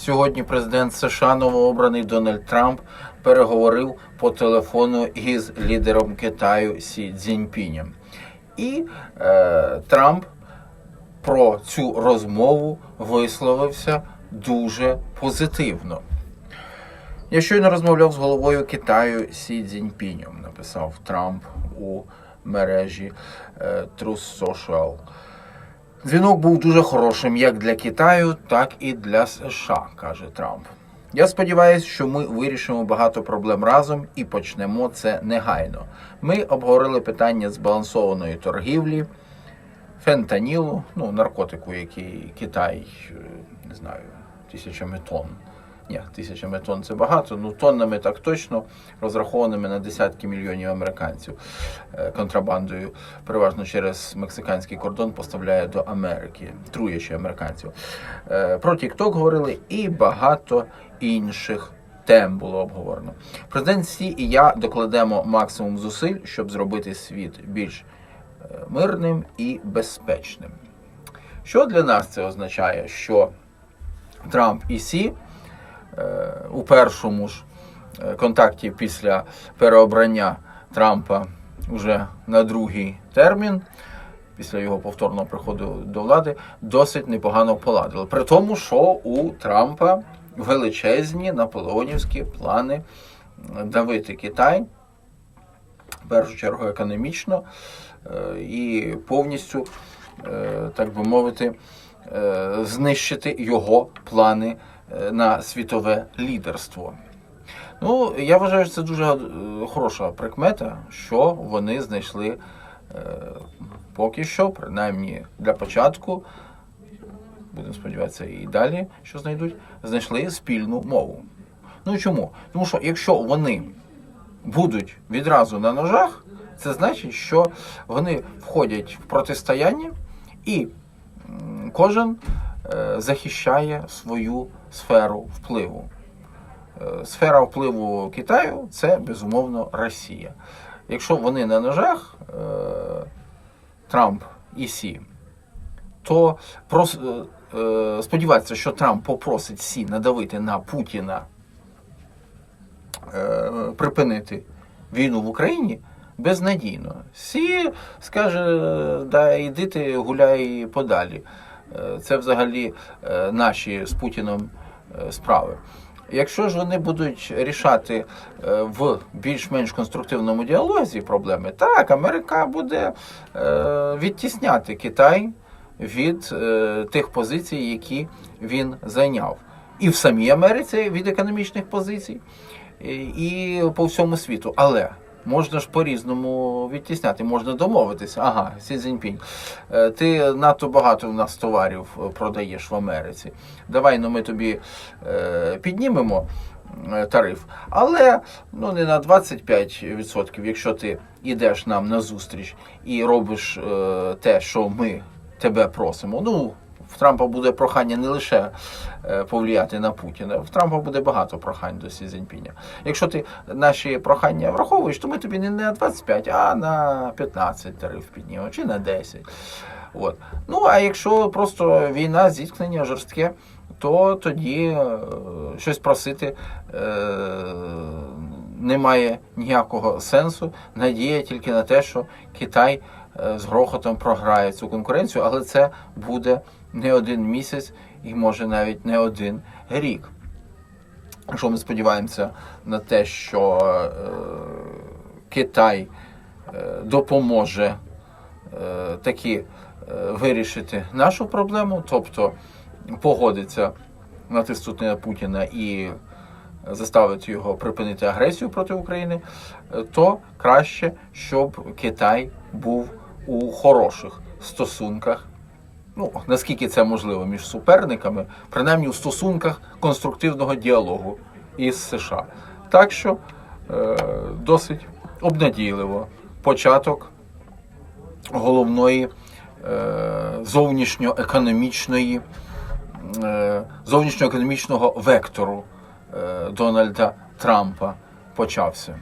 Сьогодні президент США новообраний Дональд Трамп переговорив по телефону із лідером Китаю Сі Цзіньпінем. І е, Трамп про цю розмову висловився дуже позитивно. Я щойно розмовляв з головою Китаю Сі Цзіньпінем, написав Трамп у мережі е, Truth Social. Дзвінок був дуже хорошим як для Китаю, так і для США, каже Трамп. Я сподіваюся, що ми вирішимо багато проблем разом і почнемо це негайно. Ми обговорили питання збалансованої торгівлі, фентанілу, ну, наркотику, який Китай, е, не знаю, тисячами тонн. Ні, тисячами тонн це багато, ну тоннами так точно, розрахованими на десятки мільйонів американців е, контрабандою, переважно через мексиканський кордон поставляє до Америки, труячи американців. Е, Про TikTok говорили і багато інших тем було обговорено. Президент Сі і я докладемо максимум зусиль, щоб зробити світ більш е, мирним і безпечним. Що для нас це означає? Що Трамп і Сі у першому ж е, контакті після переобрання Трампа вже на другий термін, після його повторного приходу до влади, досить непогано поладили. При тому, що у Трампа величезні наполеонівські плани давити Китай, в першу чергу економічно е, і повністю, е, так би мовити, е, знищити його плани е, на світове лідерство. Ну, я вважаю, що це дуже е, хороша прикмета, що вони знайшли е, поки що, принаймні для початку, будемо сподіватися, і далі, що знайдуть, знайшли спільну мову. Ну чому? Тому що якщо вони будуть відразу на ножах, це значить, що вони входять в протистояння і кожен е, захищає свою сферу впливу. Е, Сфера впливу Китаю це безумовно Росія. Якщо вони на ножах, е, Трамп і Сі, то е, сподіватися, що Трамп попросить Сі надавити на Путіна припинити війну в Україні безнадійно. Сі скаже, да йди ти гуляй подалі. Е, Це взагалі е, наші з Путіном е, справи. Якщо ж вони будуть рішати в більш-менш конструктивному діалозі проблеми, так, Америка буде відтісняти Китай від тих позицій, які він зайняв. І в самій Америці від економічних позицій, і по всьому світу. Але можна ж по-різному відтісняти, можна домовитися. Ага, Сі Цзіньпінь, е, ти надто багато в нас товарів е, продаєш в Америці. Давай ну, ми тобі е, піднімемо тариф, але ну, не на 25%, якщо ти йдеш нам на зустріч і робиш те, що ми тебе просимо. Ну, в Трампа буде прохання не лише е, повлияти на Путіна, в Трампа буде багато прохань до Сі Цзіньпіня. Якщо ти наші прохання враховуєш, то ми тобі не на 25, а на 15 тариф піднімемо, чи на 10. От. Ну, а якщо просто війна, зіткнення жорстке, то тоді е, щось просити е, немає ніякого сенсу. Надія тільки на те, що Китай з грохотом програє цю конкуренцію, але це буде не один місяць і може навіть не один рік. Якщо ми сподіваємося на те, що е, Китай е, допоможе е, таки е, вирішити нашу проблему, тобто погодиться натиснути на Путіна і заставити його припинити агресію проти України, е, то краще, щоб Китай був у хороших стосунках. Ну, наскільки це можливо між суперниками, принаймні у стосунках конструктивного діалогу із США. Так що е, досить обнадійливо початок головної е, зовнішньоекономічної е, зовнішньоекономічного вектору е, Дональда Трампа почався.